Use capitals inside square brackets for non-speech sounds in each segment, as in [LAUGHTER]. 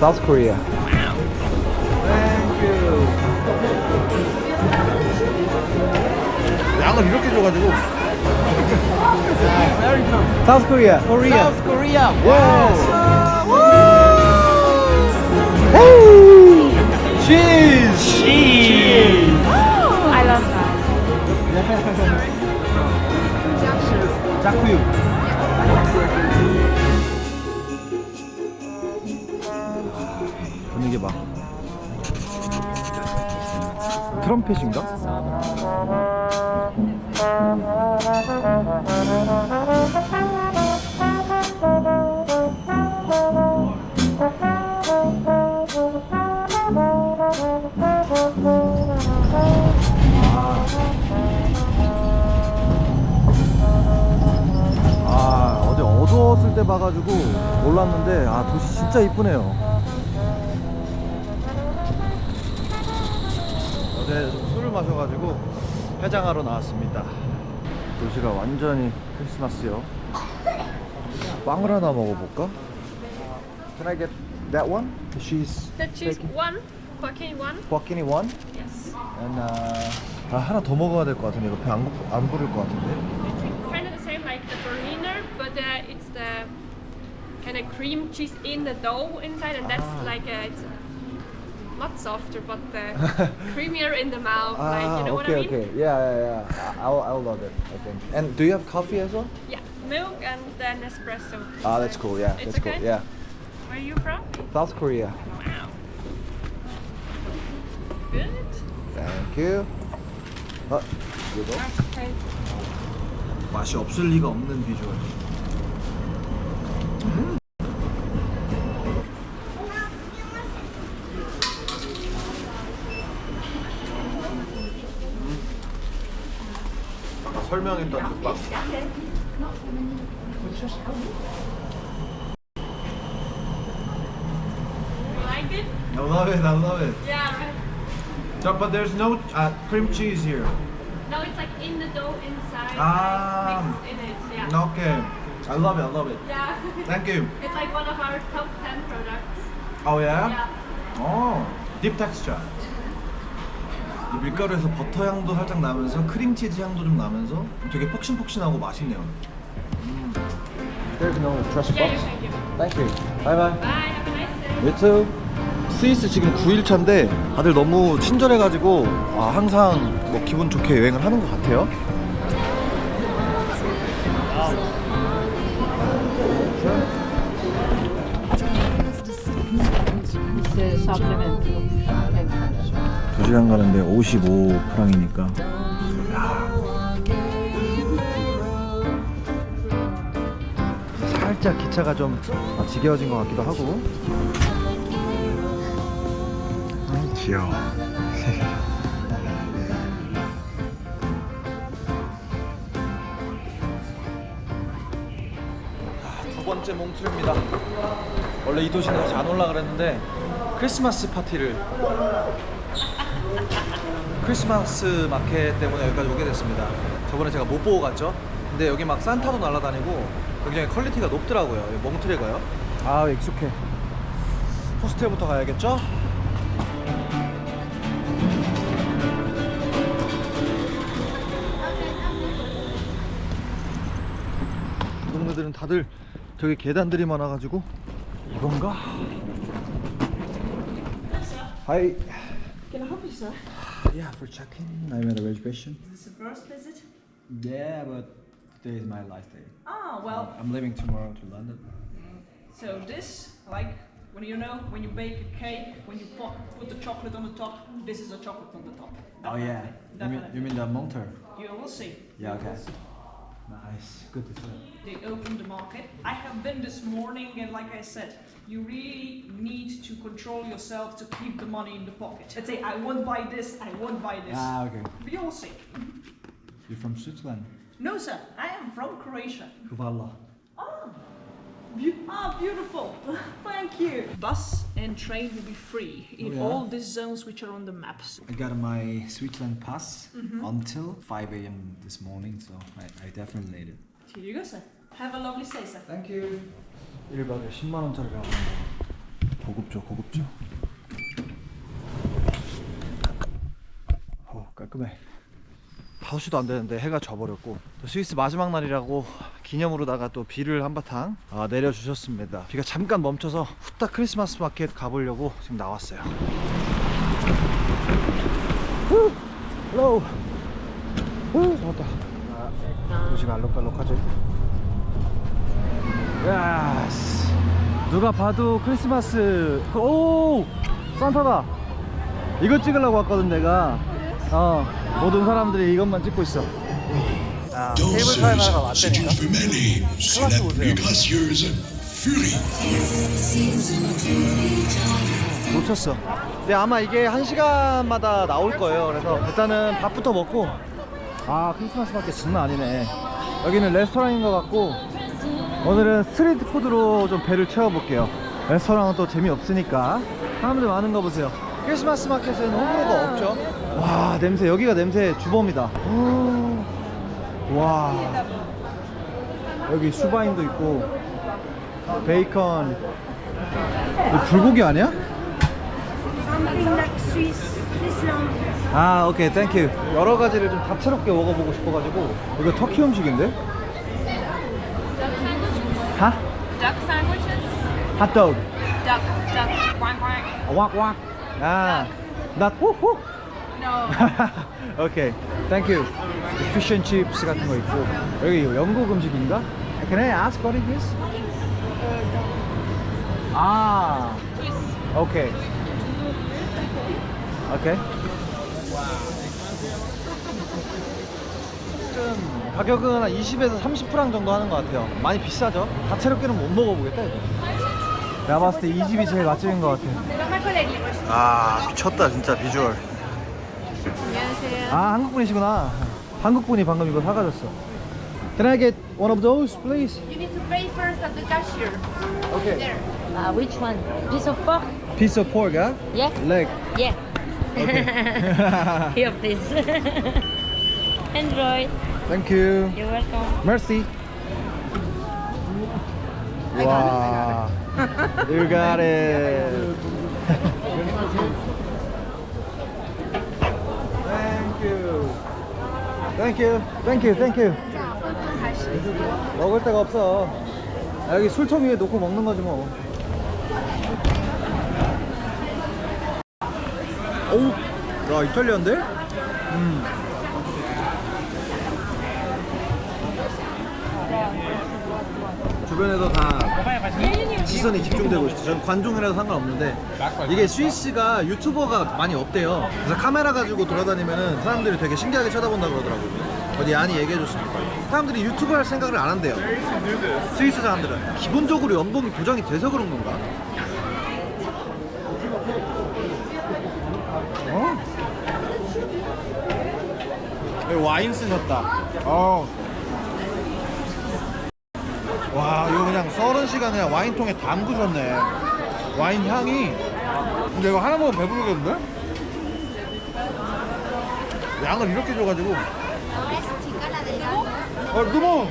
South Korea. Thank you. 양을 이렇게 줘가지고 South Korea. Korea. South Korea. Wow. Cheese. Cheese. I love that. [LAUGHS] 자쿠유. 트럼펫인가? 아 어제 어두웠을 때 봐가지고 몰랐는데 아 도시 진짜 이쁘네요 마셔가지고 해장하러 나왔습니다 도시가 완전히 크리스마스요 빵을 하나 먹어볼까? Can I get that one? The cheese The cheese one, Joaquin one. 버키니 one? Yes. And, uh, 아 하나 더 먹어야 될 것 같은데 이거 배안 안 부를 것 같은데 It's kind of the same like the Berliner, but uh, it's the kind of cream cheese in the dough inside, and that's Ah. like uh it's not softer, but uh, [LAUGHS] creamier in the mouth. like you know what I Ah, okay, mean? okay. Yeah, yeah, yeah. I'll, I'll love it, I think. And do you have coffee as well? Yeah, milk and then espresso. Ah, that's cool. Yeah, It's that's cool. okay? Yeah. Where are you from? South Korea. Wow. Good. Thank you. 어, 이거 Okay. 맛이 없을 리가 없는 비주얼. 아 설명했던 국밥. You like it? I love it. I love it. Yeah. Right. So, but there's no uh, cream cheese here. No, it's like in the dough inside. Ah. Like, mixed in it. Yeah. Okay. I love it. I love it. Yeah. Thank you. [LAUGHS] It's like one of our top 10 products. Oh yeah? Yeah. Oh, deep texture. 이 밀가루에서 버터 향도 살짝 나면서 크림치즈 향도 좀 나면서 되게 폭신폭신하고 맛있네요. There's no trash it. Thank you. Bye bye. Bye, have a nice day. You too. 스위스 지금 9일차인데 다들 너무 친절해가지고 아, 항상 뭐 기분 좋게 여행을 하는 것 같아요. 1시간 가는데 55프랑이니까. 살짝 기차가 좀 지겨워진 것 같기도 하고. 아, 귀여워. 두 번째 몽투입니다. 원래 이 도시는 잘 올라 그랬는데 크리스마스 파티를 크리스마스 마켓 때문에 여기까지 오게 됐습니다. 저번에 제가 못 보고 갔죠. 근데 여기 막 산타도 날아다니고 굉장히 퀄리티가 높더라고요. 여기 몽트레 가요. 아 익숙해. 호스텔부터 가야겠죠? 이 동네들은 다들 저기 계단들이 많아가지고 이건가? Hi. Can I help you, sir? Yeah, for check-in. I made a reservation. Is this the first visit? Yeah, but today is my last day. Ah, well, I'm leaving tomorrow to London. so this, like, when you know, when you bake a cake, when you put, put the chocolate on the top, this is a chocolate on the top. Oh yeah. You mean, you mean the Monter? You will see. Yeah, okay. Nice. Good to see. They opened the market. I have been this morning, and like I said, you really need to control yourself to keep the money in the pocket. Let's say, I won't buy this, I won't buy this. Ah, okay. But you will see. You're from Switzerland? No, sir, I am from Croatia. Hvala. Ah, Beau- ah, beautiful. [LAUGHS] Thank you. Bus and train will be free in Oh, yeah? all these zones which are on the maps. I got my Switzerland pass until 5 a.m. this morning, so I, I definitely need it. Here you go, sir. Have a lovely stay, sir. Thank you. 1박에 10만 원짜리가 보고 고급져 고급져. 어 깔끔해. 5시도 안 되는데 해가 져버렸고. 또 스위스 마지막 날이라고 기념으로다가 또 비를 한바탕 아, 내려주셨습니다. 비가 잠깐 멈춰서 후딱 크리스마스 마켓 가보려고 지금 나왔어요. 후! 헬로 후! 잡았다. 아, 도시가 알록달록하지 야스 누가 봐도 크리스마스 그- 오! 산타다! 이거 찍으려고 왔거든 내가. 어 모든 사람들이 이것만 찍고 있어. 아 테이블 타임 하나가 왔다니까? 클라스 보세요. 놓쳤어. 근데 아마 이게 한 시간마다 나올 거예요. 그래서 일단은 밥부터 먹고. 아 크리스마스 마켓 장난 아니네. 여기는 레스토랑인 것 같고 오늘은 스트리트 푸드로 좀 배를 채워볼게요. 레스토랑은 또 재미없으니까. 사람들 많은 거 보세요. 크리스마스 마켓은 호불호가 없죠? 와 냄새 여기가 냄새 주범이다. 오, 와. 여기 슈바인도 있고 베이컨. 불고기 아니야? 아 오케이. 땡큐 여러 가지를 좀 다채롭게 먹어보고 싶어가지고. 이거 터키 음식인데? 핫도그 Duck, duck, quack quack. 왁왁 아 not 훅훅 No. 오케이 땡큐 피쉬앤칩스 같은 거 있고. 여기 영국 음식인가? Can I ask what it is? 아 오케이 좀 가격은 한 20에서 30프랑 정도 하는 것 같아요. 많이 비싸죠? 다채롭게는 못 먹어보겠다 이거 내가 봤을 때 이 집이 제일 맛집인 것 같아 아 미쳤다 진짜 비주얼 안녕하세요. 아 한국 분이시구나. 한국 분이 방금 이거 사가셨어. Can I get one of those, please? You need to pay first at the cashier. Okay. There. Uh, which one? Piece of pork? Piece of pork, huh? Yeah? Leg. Yeah. Okay. Here, please. Android. Thank you. You're welcome. Mercy. Wow. You got it. Thank you. Thank you. Thank you. Thank you. 먹을 데가 없어. 아, 여기 술통 위에 놓고 먹는 거지 뭐. 어우, 야 이탈리아인데? 음. 주변에서 다 시선이 집중되고 있어요. 저는 관종이라서 상관없는데 이게 스위스가 유튜버가 많이 없대요. 그래서 카메라 가지고 돌아다니면은 사람들이 되게 신기하게 쳐다본다 그러더라고요. 어디 안이 얘기해줬으니까. 사람들이 유튜브 할 생각을 안 한대요. 스위스 사람들은 기본적으로 연봉이 보장이 돼서 그런 건가? 어? 와인 쓰셨다. 어. 와 이거 그냥 썰은 시간에 와인통에 담그셨네. 와인 향이. 근데 이거 하나 먹으면 배부르겠는데? 양을 이렇게 줘가지고. 어 누모!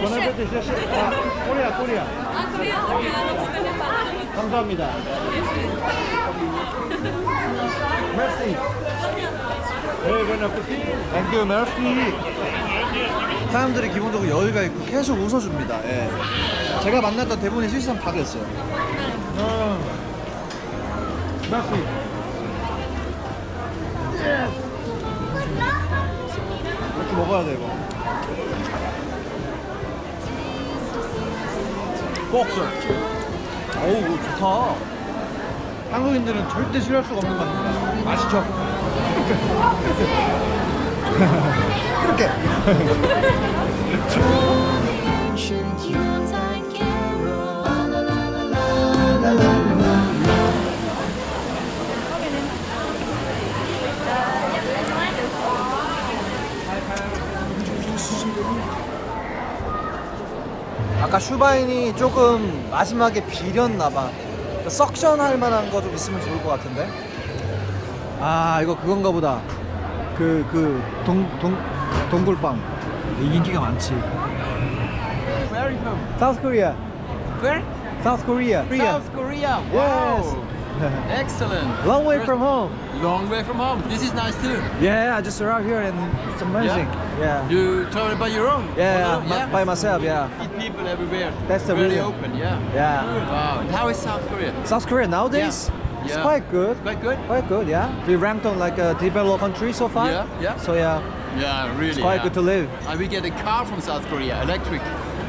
보내베트 셔시 아, 코리아 코리아 감사합니다. 메시 땡큐 메시 사람들이 기본적으로 여유가 있고 계속 웃어줍니다. 예. 제가 만났던 스위스 사람 다 그랬어요. 어. merci. 이렇게 먹어야 돼 이거. 복스. 어우 이거 좋다. 한국인들은 절대 싫어할 수가 없는 맛입니다. 맛있죠? [LAUGHS] 그렇게. 아까 슈바인이 조금 마지막에 비렸나봐. 석션 할 만한 거 좀 있으면 좋을 것 같은데? 아 이거 그건가 보다 그 그 동 동 동굴빵 인기가 많지 South Korea Where? South Korea. South Korea. Yes. Wow. [LAUGHS] Excellent. Long way Where's- from home. Long way from home. This is nice too. Yeah, I just arrived here and it's amazing. Yeah. You travel by your own? Yeah, Alone? yeah, by myself, yeah. Meet people everywhere. That's the Very reason. open, yeah. Yeah. Wow. And how is South Korea? South Korea nowadays, Yeah. It's Yeah. quite good. Quite good. Quite good, yeah. We ranked on like a developed country so far. Yeah, yeah. So yeah, Yeah, really. it's quite yeah. good to live. And we get a car from South Korea, electric.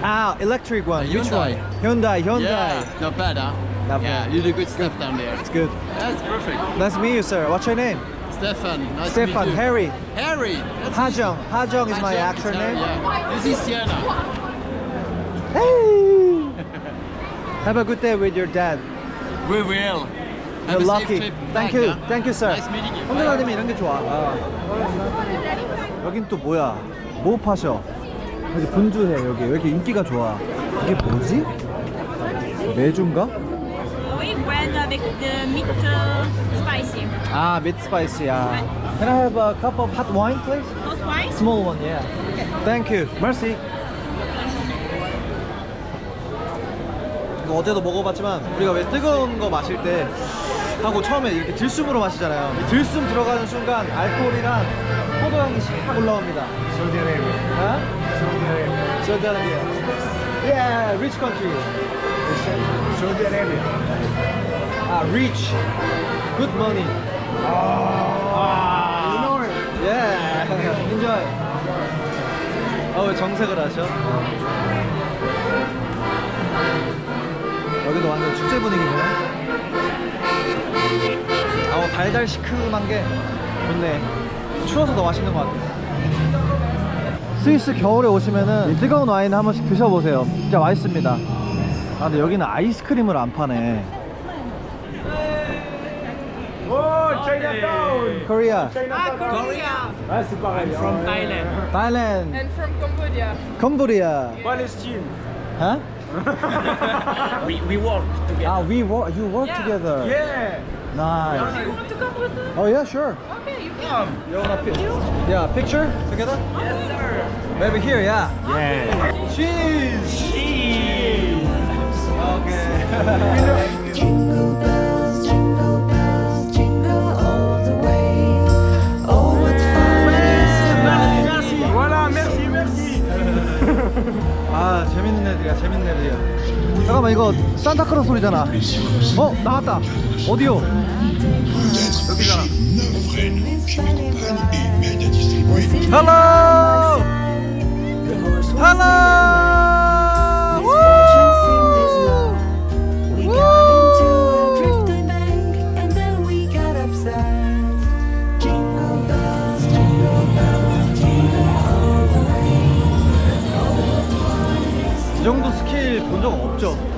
Ah, electric one. Uh, Which Hyundai. one? Hyundai, Hyundai. Yeah, not bad, huh? Not yeah, bad. you do good stuff down there. It's good. That's perfect. Nice to meet you, sir. What's your name? Stefan, nice Stefan, to meet you. Harry. Harry. That's Hajong. Hajong is my Hajong, actual it's Harry, name. Yeah. This is Sienna. Hey! [LAUGHS] Have a good day with your dad. We will. You're Have a lucky. safe trip Thank you. Thank you, sir. Nice meeting you. 혼자 다니면 이런 게 좋아. 여긴 또 뭐야? 뭐 파셔? 여기 분주해 여기. 왜 이렇게 인기가 좋아? 이게 뭐지? 매주인가? Oui, bread avec the meat uh, spicy. 아, meat spicy야. Can I have a cup of hot wine, please? Hot wine? Small one, yeah. Thank you. Mercy. 이거 어제도 먹어봤지만 우리가 왜 뜨거운 거 마실 때 하고 처음에 이렇게 들숨으로 마시잖아요. 이 들숨 들어가는 순간 알코올이랑 포도향이 샥 올라옵니다. Saudi Arabia. Saudi Arabia. Saudi Arabia. Yeah, rich country. Saudi Arabia. Ah, rich. Good money. Ah. You know it. Yeah. Enjoy. 어, 왜 정색을 하셔? 여기도 완전 축제 분위기구나. 아우 달달 시큼한 게 좋네. 추워서 더 맛있는 것 같아. 스위스 겨울에 오시면은 이 뜨거운 와인 한 번씩 드셔보세요. 진짜 맛있습니다. 아 근데 여기는 아이스크림을 안 파네. Korea. I'm from Thailand. Thailand. And from Cambodia. Cambodia. Palestine. Huh? [LAUGHS] We, we work together. Ah, we work. You work together. Yeah. Nice. You want to come with us? Oh yeah, sure. Okay, you can. You wanna pi- Yeah, picture together? Yes, sir. Maybe here, yeah. Yeah. Cheese. Cheese. [LAUGHS] Okay. [LAUGHS] 아 재밌는 애들이야, 재밌는 애들이야. 잠깐만 이거 산타크로스 소리잖아. 어 나왔다. 어디요? 여기잖아. Hello.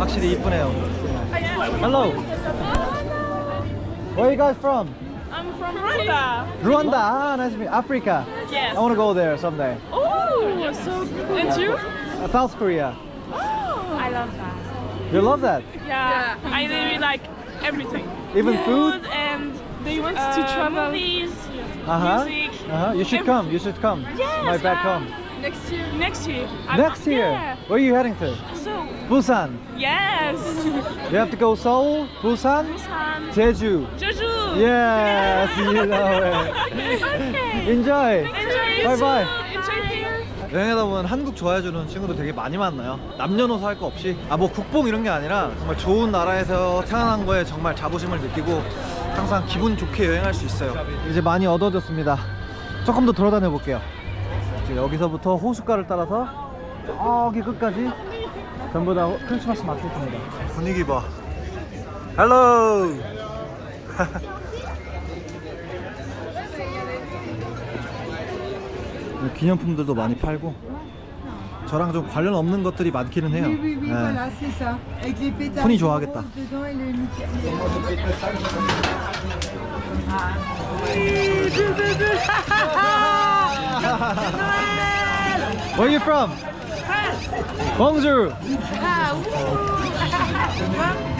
확실히 이쁘네요. Hello. Where you guys from? I'm from Rwanda. Rwanda. Ah, nice to meet. Africa. Yes. I want to go there someday. Oh, so good. And you? Uh, South Korea. I love that. You love that? Yeah, I really like everything. Even food? and they want to travel. Movies, Uh huh. music. Uh huh. You should come. You should come. Yes, My back um, home. Next year. Next year. I'm- Next year. Yeah. Where are you heading to? So, Busan. yes. You have to go Seoul, Busan, Busan. Jeju. Jeju. Yes, you know it. okay. Enjoy. Enjoy. Bye bye. Enjoy here. 여행하다 보면 한국 좋아해주는 친구들 되게 많이 만나요. 남녀노소 할 거 없이. 아, 뭐 국뽕 이런 게 아니라 정말 좋은 나라에서 태어난 거에 정말 자부심을 느끼고 항상 기분 좋게 여행할 수 있어요. 이제 많이 어두워졌습니다. 조금 더 돌아다녀 볼게요. 여기서부터 호숫가를 따라서 저기 끝까지 전부 다 호- 크리스마스 마켓입니다. 분위기 봐. 헬로. [LAUGHS] 기념품들도 많이 팔고 저랑 좀 관련 없는 것들이 많기는 해요. 네. 폰이 좋아하겠다. [LAUGHS] Where are you from? Bonjour.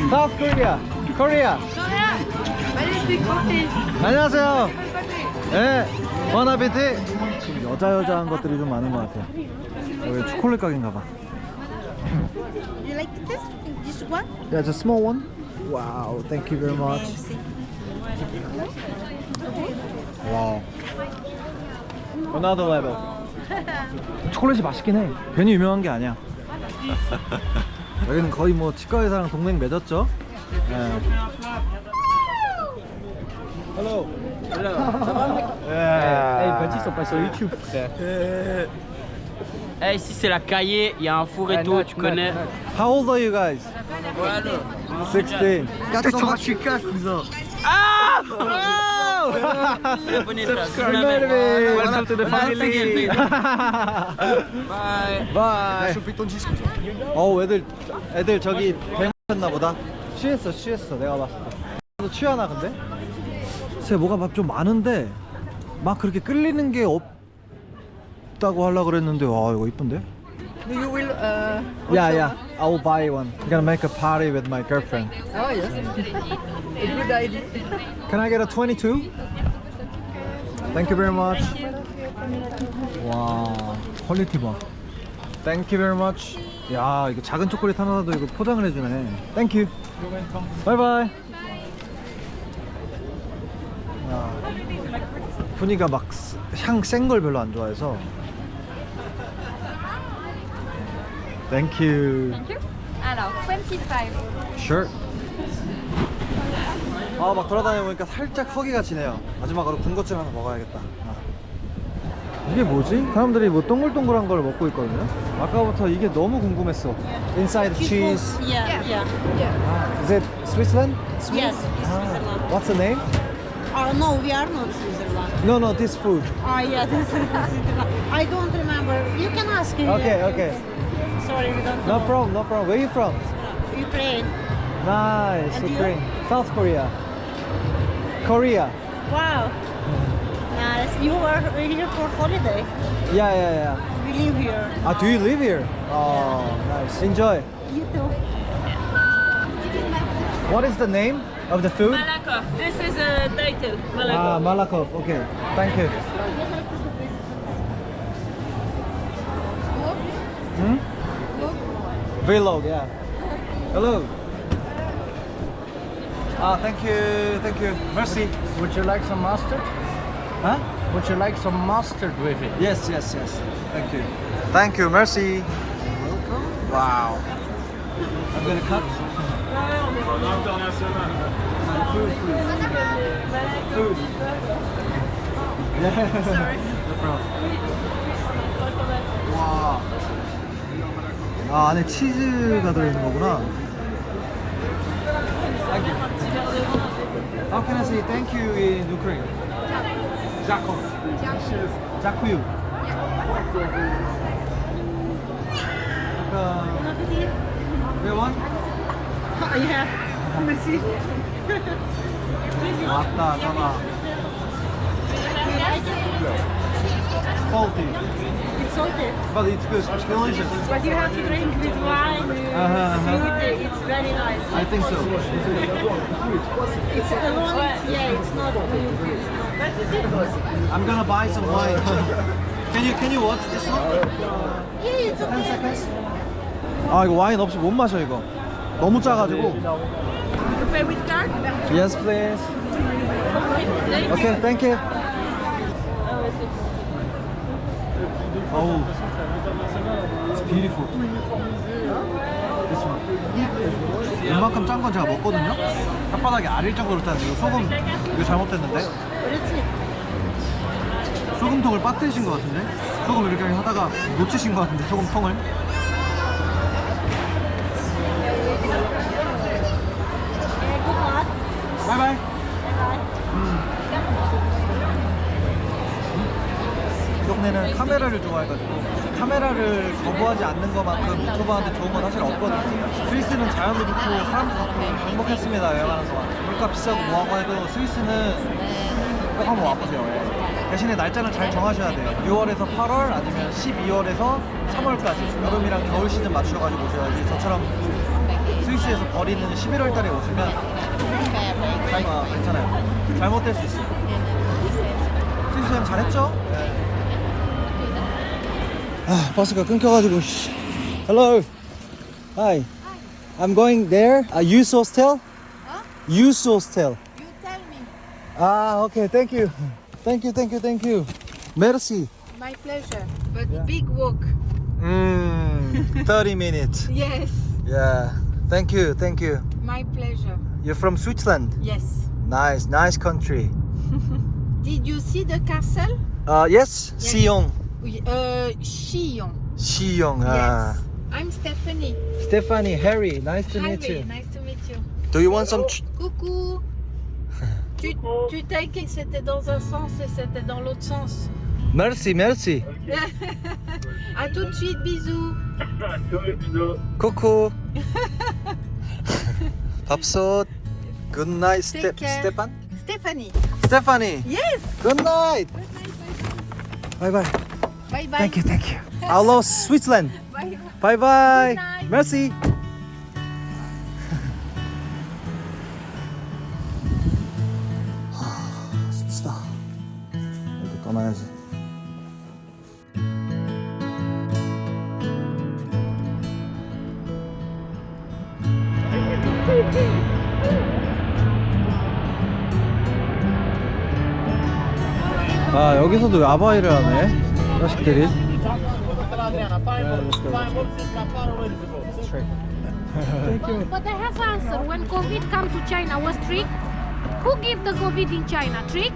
South Korea. Korea. 안녕하세요. 네. 보나비티. 지금 여자 여자한 것들이 좀 많은 것 같아요. 여기 초콜릿 가게인가 봐. You like this? This one? Yeah, just small one. Wow, thank you very much. Wow. Another level. 초콜릿이 맛있긴 해. 괜히 유명한 게 아니야. 여기는 거의 뭐 치과 의사랑 동맹 맺었죠? 네. Hello. Hey, Baptiste, on passe sur YouTube, frère. Eh, ici c'est la cahier, il y a un four et tout, tu connais. How old are you guys? 16. Comment tu caches, cousin Abonnez toi. Welcome to the family. [LAUGHS] Bye. Bye. 어, 애들 애들 저기 배 마셨나 보다. 취했어, 취했어. 내가 봤을 때. 너 취하나 근데? 글쎄 뭐가 막 좀 많은데 막 그렇게 끌리는 게 없다고 하려 그랬는데 와 이거 이쁜데? You will, uh, Yeah, yeah. I will buy one. I'm gonna make a party with my girlfriend. oh yes. A good idea. Can I get a 22? Thank you very much. 와, 퀄리티 봐. Thank you very much. 야, 이거 작은 초콜릿 하나도 이거 포장을 해주네. Thank you. Bye bye. 야, 분이가 막 향 센 걸 별로 안 좋아해서. Thank you. Alors, 25. Sure. 아, 막 돌아다녀 보니까 살짝 허기가 지네요. 마지막으로 군것질 하나 먹어야겠다. 아. 이게 뭐지? 사람들이 뭐 동글동글한 걸 먹고 있거든요. 아까부터 이게 너무 궁금했어. Inside cheese. Yeah, yeah. Is it Switzerland? Yes, it's Ah. Switzerland. What's the name? Oh no, we are not Switzerland. No, no, this food. Oh yeah, this is Switzerland. I don't remember. You can ask him. Okay, yeah. okay. Sorry, we don't No know. problem, no problem. Where are you from? Ukraine. Nice, And you? Ukraine. South Korea. Korea. Wow. Nice. You were here for holiday. Yeah, yeah, yeah. We live here. Ah, do you live here? Oh, nice. Enjoy. You too. What is the name of the food? Malakoff. This is a title. Ah, Malakoff. Okay. Thank you. Vlog, yeah. Hello. Ah, thank you, thank you. Merci. Would you like some mustard? Huh? Would you like some mustard with it? Yes, yes, yes. Thank you. Thank you, merci. Welcome. Wow. I'm gonna cut. Food. Yeah. no problem. 와. 아, 안에 치즈가 들어있는 거구나. Thank you. How can I say thank you in Ukraine? Jakov. Jakuyu. 약간 매원? yeah. Merci. 왔다 전화. Salty, It's salty. but it's good. It's delicious. But you have to drink with wine. uh, Uh-huh, uh-huh. sweet, It's very nice. I think so. It's alone. It's, yeah, it's not. I'm gonna buy some wine. [LAUGHS] can you can you watch this one? Yeah, it's 10 okay. seconds. 아 이거 와인 없이 못 마셔 이거. 너무 짜가지고. You pay with card? Yes, please. Okay, thank you. Oh, it's beautiful. This one. 이만큼 짠 건 제가 먹거든요. 혓바닥이 아릴 정도로 짠데 이거 소금 이거 잘못됐는데. 소금통을 빠뜨리신 것 같은데 소금 이렇게 하다가 놓치신 것 같은데 소금통을. 카메라를 좋아해가지고 카메라를 거부하지 않는 것만큼 유튜버한테 좋은 건 사실 없거든요. 스위스는 자연도 좋고 사람도 좋고 행복했습니다 여행하는 동안. 물가 비싸고 뭐하고 해도 스위스는 꼭 한번 와보세요. 예. 대신에 날짜는 잘 정하셔야 돼요. 6월에서 8월 아니면 12월에서 3월까지 여름이랑 겨울 시즌 맞춰가지고 오셔야지 저처럼 스위스에서 버리는 11월 달에 오시면 아, 괜찮아요. 잘못될 수 있어요. 스위스 여행 잘했죠? 아 버스가 끊겨가지고 씨. Hello. Hi. I'm going there. Uh, youth hostel. Huh? Youth hostel. You tell me. Ah, okay. Thank you. Thank you. Thank you. Thank you. Merci. My pleasure. But big walk. Mm, [LAUGHS] 30 minutes. Yes. Yeah. Thank you. Thank you. My pleasure. You're from Switzerland. Yes. Nice. Nice country. [LAUGHS] Did you see the castle? Uh, yes. Yes. Sion. Oui, uh, Chillon. Sion. Ah. Yes. I'm Stephanie. Stephanie, Harry. Nice to meet Harry, you. nice to meet you. Do you want some? Ch- Coucou. [LAUGHS] tu tu t'as écrit que c'était dans un sens et c'était dans l'autre sens. merci. Merci. [LAUGHS] À tout de suite, bisous. [LAUGHS] Coucou. 밥솥. Good night, Take Ste- care. Stefan. Stephanie. Stephanie. Yes. Good night. Bye bye. Bye bye. Thank you, thank you. I love Switzerland. Bye. Bye bye. Night. Merci. 춥다. 이제 떠나야지. 아 여기서도 아바이를 하네 But, but I have answer. When COVID come to China, was trick? Who give the COVID in China? Trick?